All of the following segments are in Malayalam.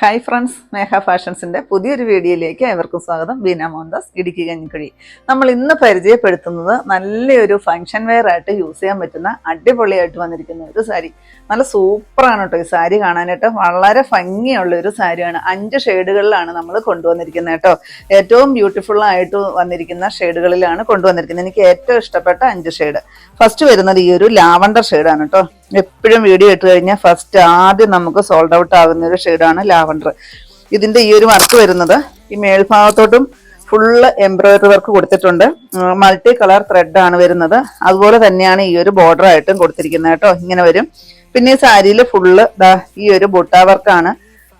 ഹായ് ഫ്രണ്ട്സ് മേഘ ഫാഷൻസിന്റെ പുതിയൊരു വീഡിയോയിലേക്ക് ഏവർക്കും സ്വാഗതം. ബീന മോഹൻദാസ് ഇടുക്കി കഞ്ഞിക്കുഴി. നമ്മൾ ഇന്ന് പരിചയപ്പെടുത്തുന്നത് നല്ലൊരു ഫങ്ഷൻ വെയർ ആയിട്ട് യൂസ് ചെയ്യാൻ പറ്റുന്ന അടിപൊളിയായിട്ട് വന്നിരിക്കുന്ന ഒരു സാരി നല്ല സൂപ്പറാണ് കേട്ടോ ഈ സാരി കാണാനായിട്ട്. വളരെ ഭംഗിയുള്ള ഒരു സാരിയാണ് അഞ്ച് ഷെയ്ഡുകളിലാണ് നമ്മൾ കൊണ്ടുവന്നിരിക്കുന്നത് കേട്ടോ. ഏറ്റവും ബ്യൂട്ടിഫുൾ ആയിട്ട് വന്നിരിക്കുന്ന ഷെയ്ഡുകളിലാണ് കൊണ്ടുവന്നിരിക്കുന്നത്. എനിക്ക് ഏറ്റവും ഇഷ്ടപ്പെട്ട അഞ്ച് ഷെയ്ഡ് ഫസ്റ്റ് വരുന്നത് ഈ ഒരു ലാവണ്ടർ ഷെയ്ഡാണ് കേട്ടോ എപ്പോഴും വീഡിയോ ഇട്ട് കഴിഞ്ഞാൽ ഫസ്റ്റ് ആദ്യം നമുക്ക് സോൾഡ് ഔട്ട് ആകുന്ന ഒരു ഷെയ്ഡാണ് ലാവണ്ടർ. ഇതിന്റെ ഈ ഒരു വർക്ക് വരുന്നത് ഈ മേൽഭാഗത്തോട്ടും ഫുള്ള് എംബ്രോയിഡറി വർക്ക് കൊടുത്തിട്ടുണ്ട്. മൾട്ടി കളർ ത്രെഡ് ആണ് വരുന്നത്. അതുപോലെ തന്നെയാണ് ഈ ഒരു ബോർഡർ ആയിട്ടും കൊടുത്തിരിക്കുന്നത് കേട്ടോ ഇങ്ങനെ വരും. പിന്നെ ഈ സാരിയിൽ ഫുള്ള് ഈ ഒരു ബുട്ട വർക്കാണ്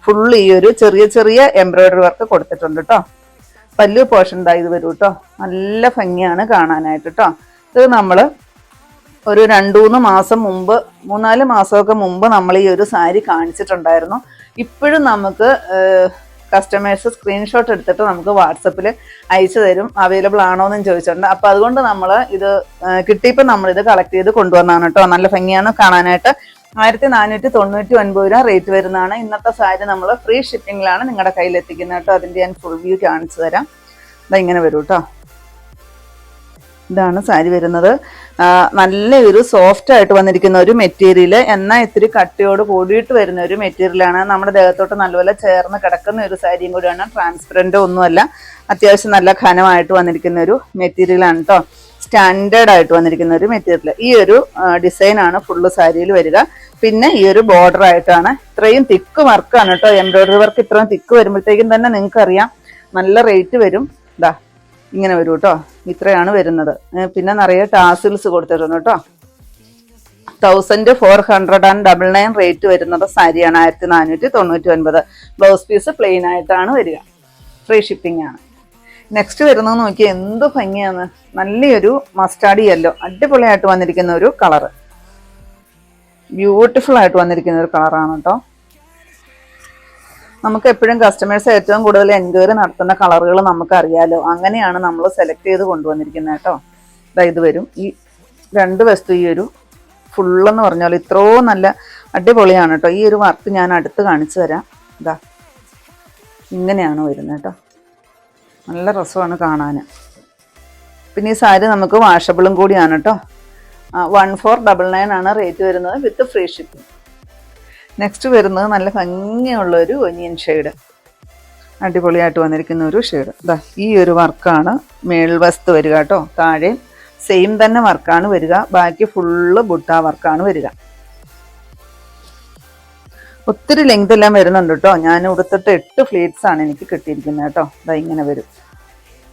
ഫുള്ള് ഈ ഒരു ചെറിയ ചെറിയ എംബ്രോയിഡറി വർക്ക് കൊടുത്തിട്ടുണ്ട് കേട്ടോ പല്ലു പോർഷൻ ദാ ഇത് വരും കേട്ടോ നല്ല ഭംഗിയാണ് കാണാനായിട്ട് കേട്ടോ ഇത് നമ്മൾ ഒരു രണ്ടു മൂന്ന് മാസം മുമ്പ് മൂന്നാൽ മാസമൊക്കെ മുമ്പ് നമ്മൾ ഈ ഒരു സാരി കാണിച്ചിട്ടുണ്ടായിരുന്നു. ഇപ്പോഴും നമുക്ക് കസ്റ്റമേഴ്സ് സ്ക്രീൻഷോട്ട് എടുത്തിട്ട് നമുക്ക് വാട്സപ്പിൽ അയച്ചു തരും. അവൈലബിൾ ആണോ എന്നും ചോദിച്ചിട്ടുണ്ട്. അപ്പോൾ അതുകൊണ്ട് നമ്മൾ ഇത് കിട്ടിയപ്പോൾ നമ്മൾ ഇത് കളക്ട് ചെയ്ത് കൊണ്ടുവന്നാണ് കേട്ടോ. നല്ല ഭംഗിയാണ് കാണാനായിട്ട്. ആയിരത്തി നാനൂറ്റി തൊണ്ണൂറ്റി ഒൻപത് രൂപ റേറ്റ് വരുന്നതാണ്. ഇന്നത്തെ സാരി നമ്മൾ ഫ്രീ ഷിപ്പിങ്ങിലാണ് നിങ്ങളുടെ കയ്യിൽ എത്തിക്കുന്നത് കേട്ടോ. അതിന്റെ ഞാൻ ഫുൾ വ്യൂ കാണിച്ചു തരാം. ഇതാ ഇങ്ങനെ വരും കേട്ടോ. ഇതാണ് സാരി വരുന്നത്. നല്ലൊരു സോഫ്റ്റ് ആയിട്ട് വന്നിരിക്കുന്ന ഒരു മെറ്റീരിയൽ എന്നാൽ ഇത്തിരി കട്ടിയോട് കൂടിയിട്ട് വരുന്ന ഒരു മെറ്റീരിയലാണ് നമ്മുടെ ദേഹത്തോട്ട് നല്ലപോലെ ചേർന്ന് കിടക്കുന്ന ഒരു സാരിയും കൂടിയാണ്. ട്രാൻസ്പെറന്റ് ഒന്നുമല്ല. അത്യാവശ്യം നല്ല ഘനമായിട്ട് വന്നിരിക്കുന്ന ഒരു മെറ്റീരിയലാണ് കേട്ടോ സ്റ്റാൻഡേർഡ് ആയിട്ട് വന്നിരിക്കുന്ന ഒരു മെറ്റീരിയൽ ഈ ഒരു ഡിസൈനാണ് ഫുള്ള് സാരിയിൽ വരിക. പിന്നെ ഈ ഒരു ബോർഡർ ആയിട്ടാണ്. ഇത്രയും തിക്ക് വർക്കാണ് കേട്ടോ എംബ്രോയിഡറി വർക്ക് ഇത്രയും തിക്ക് വരുമ്പോഴത്തേക്കും തന്നെ നിങ്ങൾക്കറിയാം. നല്ല റേറ്റ് വരും. ഇതാ ഇങ്ങനെ വരും കേട്ടോ ഇത്രയാണ് വരുന്നത്. പിന്നെ നിറയെ ടാസിൽസ് കൊടുത്തിരുന്നു കേട്ടോ thousand four hundred and double nine rate വരുന്നത് സാരിയാണ് ആയിരത്തി നാനൂറ്റി തൊണ്ണൂറ്റി ഒൻപത് ബ്ലൗസ് പീസ് പ്ലെയിൻ ആയിട്ടാണ് വരിക. ഫ്രീ ഷിപ്പിംഗ് ആണ്. നെക്സ്റ്റ് വരുന്നത് നോക്കിയാൽ എന്ത് ഭംഗിയാണ്. നല്ലൊരു മസ്റ്റാർഡ് യെല്ലോ അടിപൊളിയായിട്ട് വന്നിരിക്കുന്ന ഒരു കളറ് ബ്യൂട്ടിഫുൾ ആയിട്ട് വന്നിരിക്കുന്ന ഒരു കളറാണ് കേട്ടോ നമുക്ക് എപ്പോഴും കസ്റ്റമേഴ്സ് ഏറ്റവും കൂടുതൽ എൻക്വയറി നടത്തുന്ന കളറുകൾ നമുക്കറിയാലോ. അങ്ങനെയാണ് നമ്മൾ സെലക്ട് ചെയ്ത് കൊണ്ടുവന്നിരിക്കുന്നത് കേട്ടോ. ഇതാ ഇത് വരും. ഈ രണ്ട് വസ്തു ഈ ഒരു ഫുള്ളെന്ന് പറഞ്ഞാൽ ഇത്രോ നല്ല അടിപൊളിയാണ് കേട്ടോ. ഈ ഒരു വർക്ക് ഞാൻ അടുത്ത് കാണിച്ചു തരാം. ഇതാ ഇങ്ങനെയാണ് വരുന്നത് കേട്ടോ. നല്ല രസമാണ് കാണാൻ പിന്നെ ഈ സാരി നമുക്ക് വാഷബിളും കൂടിയാണ് കേട്ടോ. വൺ ഫോർ ഡബിൾ നയൻ ആണ് റേറ്റ് വരുന്നത് വിത്ത് ഫ്രീ ഷിപ്പിംഗ് നെക്സ്റ്റ് വരുന്നത് നല്ല ഭംഗിയുള്ള ഒരു ഒനിയൻ ഷെയ്ഡ് അടിപൊളിയായിട്ട് വന്നിരിക്കുന്ന ഒരു ഷെയ്ഡ് ദാ ഈ ഒരു വർക്കാണ് മേൽവസ്ത് വരിക കേട്ടോ താഴെ. സെയിം തന്നെ വർക്കാണ് വരിക ബാക്കി ഫുള്ള് ബുട്ട വർക്കാണ് വരിക. ഒത്തിരി ലെങ്ത് എല്ലാം വരുന്നുണ്ട് കേട്ടോ. ഞാൻ ഉടുത്തിട്ട് എട്ട് ഫ്ലീറ്റ്സ് ആണ് എനിക്ക് കിട്ടിയിരിക്കുന്നത് കേട്ടോ. ഇതാ ഇങ്ങനെ വരും.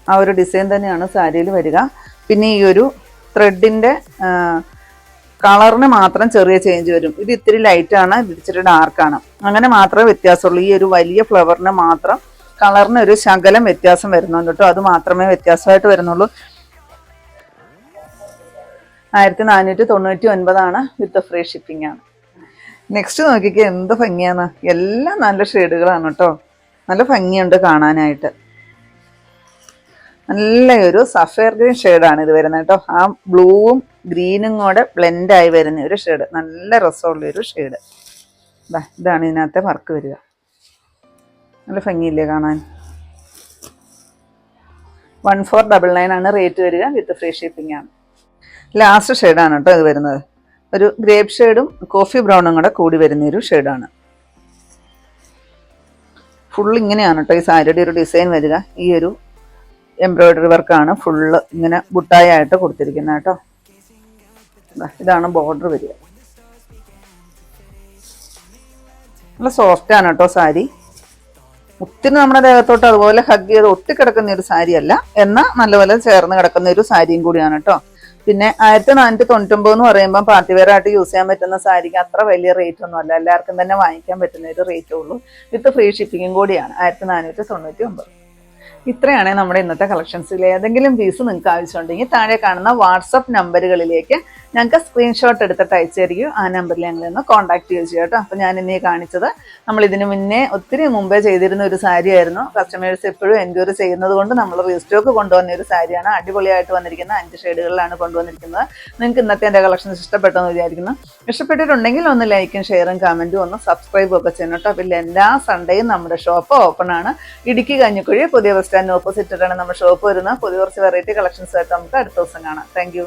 ആ ഒരു ഡിസൈൻ തന്നെയാണ് സാരിയിൽ വരിക. പിന്നെ ഈ ഒരു ത്രെഡിന്റെ കളറിന് മാത്രം ചെറിയ ചേഞ്ച് വരും. ഇത് ഇത്തിരി ലൈറ്റ് ആണ് ഇത് ഇച്ചിരി ഡാർക്കാണ് അങ്ങനെ മാത്രമേ വ്യത്യാസമുള്ളൂ. ഈ ഒരു വലിയ ഫ്ലവറിന് മാത്രം കളറിന് ഒരു ശകലം വ്യത്യാസം വരുന്നുണ്ട് കേട്ടോ. അത് മാത്രമേ വ്യത്യാസമായിട്ട് വരുന്നുള്ളൂ. ആയിരത്തി നാനൂറ്റി തൊണ്ണൂറ്റി ഒൻപതാണ് വിത്ത് ഫ്രീ ഷിപ്പിംഗ് ആണ്. നെക്സ്റ്റ് നോക്കിക്കേ എന്ത് ഭംഗിയാണ്. എല്ലാം നല്ല ഷെയ്ഡുകളാണ് കേട്ടോ. നല്ല ഭംഗിയുണ്ട് കാണാനായിട്ട്. നല്ലൊരു സഫേർ ഗ്രീൻ ഷെയ്ഡാണ് ഇത് വരുന്നത് കേട്ടോ. ആ ബ്ലൂവും ഗ്രീനും കൂടെ ബ്ലെൻഡായി വരുന്ന ഒരു ഷെയ്ഡ് നല്ല രസമുള്ള ഒരു ഷെയ്ഡ് ഇതാണ് ഇതിനകത്തെ വർക്ക് വരിക. നല്ല ഭംഗിയില്ലേ കാണാൻ? വൺ ഫോർ ഡബിൾ നയൻ ആണ് റേറ്റ് വരിക വിത്ത് ഫ്രീ ഷിപ്പിംഗ് ആണ്. ലാസ്റ്റ് ഷെയ്ഡാണ് കേട്ടോ ഇത് വരുന്നത്. ഒരു ഗ്രേപ്പ് ഷെയ്ഡും കോഫി ബ്രൗണും കൂടെ കൂടി വരുന്ന ഒരു ഷെയ്ഡാണ് ഫുൾ ഇങ്ങനെയാണ് കേട്ടോ ഈ സാരിയുടെ ഒരു ഡിസൈൻ വരിക. ഈ ഒരു എംബ്രോയ്ഡറി വർക്കാണ് ഫുള്ള് ഇങ്ങനെ ബുട്ടായി ആയിട്ട് കൊടുത്തിരിക്കുന്നത് കേട്ടോ. ഇതാണ് ബോർഡർ വരിക. നല്ല സോഫ്റ്റ് ആണ് കേട്ടോ സാരി. ഒത്തിരി നമ്മുടെ ദേഹത്തോട്ട് അതുപോലെ ഹഗ് ചെയ്ത് ഒട്ടിക്കിടക്കുന്ന ഒരു സാരി അല്ല എന്നാൽ നല്ലപോലെ ചേർന്ന് കിടക്കുന്ന ഒരു സാരിയും കൂടിയാണ് കേട്ടോ. പിന്നെ ആയിരത്തി നാനൂറ്റി തൊണ്ണൂറ്റൊമ്പത് എന്ന് പറയുമ്പോൾ പാർട്ടി വെയർ ആയിട്ട് യൂസ് ചെയ്യാൻ പറ്റുന്ന സാരിക്ക് അത്ര വലിയ റേറ്റ് ഒന്നും അല്ല. എല്ലാവർക്കും തന്നെ വാങ്ങിക്കാൻ പറ്റുന്ന ഒരു റേറ്റേ ഉള്ളൂ. വിത്ത് ഫ്രീ ഷിപ്പിങ്ങും കൂടിയാണ്. ആയിരത്തി നാനൂറ്റി തൊണ്ണൂറ്റി ഒമ്പത് ഇത്രയാണ് നമ്മുടെ ഇന്നത്തെ കളക്ഷൻസിൽ ഏതെങ്കിലും പീസ് നിങ്ങൾക്ക് ആവശ്യമുണ്ടെങ്കിൽ താഴെ കാണുന്ന വാട്സപ്പ് നമ്പറുകളിലേക്ക് ഞങ്ങൾക്ക് സ്ക്രീൻഷോട്ട് എടുത്തിട്ട് അയച്ചു ആ നമ്പറിൽ ഞങ്ങൾ ഒന്ന് കോൺടാക്ട് ചെയ്യുക ചെയ്യാം കേട്ടോ. അപ്പോൾ ഞാൻ ഇന്നേ കാണിച്ചത്. നമ്മൾ ഇതിനു മുന്നേ ഒത്തിരി മുമ്പേ ചെയ്തിരുന്ന ഒരു സാരി ആയിരുന്നു. കസ്റ്റമേഴ്സ് എപ്പോഴും എൻക്വയറി ചെയ്യുന്നത് കൊണ്ട് നമ്മൾ റീസ്റ്റോക്ക് കൊണ്ടുവന്ന ഒരു സാരിയാണ് അടിപൊളിയായിട്ട് വന്നിരിക്കുന്ന അഞ്ച് ഷെയ്ഡുകളിലാണ് കൊണ്ടുവന്നിരിക്കുന്നത്. നിങ്ങൾക്ക് ഇന്നത്തെ എന്റെ കളക്ഷൻസ് ഇഷ്ടപ്പെട്ടെന്ന് വിചാരിക്കുന്നു. ഇഷ്ടപ്പെട്ടിട്ടുണ്ടെങ്കിൽ ഒന്ന് ലൈക്കും ഷെയറും കമന്റും ഒന്ന് സബ്സ്ക്രൈബും ഒക്കെ ചെയ്യണം കേട്ടോ. പിന്നെ എല്ലാ സൺഡേയും നമ്മുടെ ഷോപ്പ് ഓപ്പൺ ആണ്. ഇടുക്കി കഞ്ഞിക്കുഴി പുതിയ സ്റ്റാൻഡിന് ഓപ്പോസിറ്റ് ആണ് നമ്മുടെ ഷോപ്പ് വരുന്നത് പുതിയ കുറച്ച് വെറൈറ്റി കളക്ഷൻസ് ആയിട്ട് നമുക്ക് അടുത്ത ദിവസം കാണാം. താങ്ക്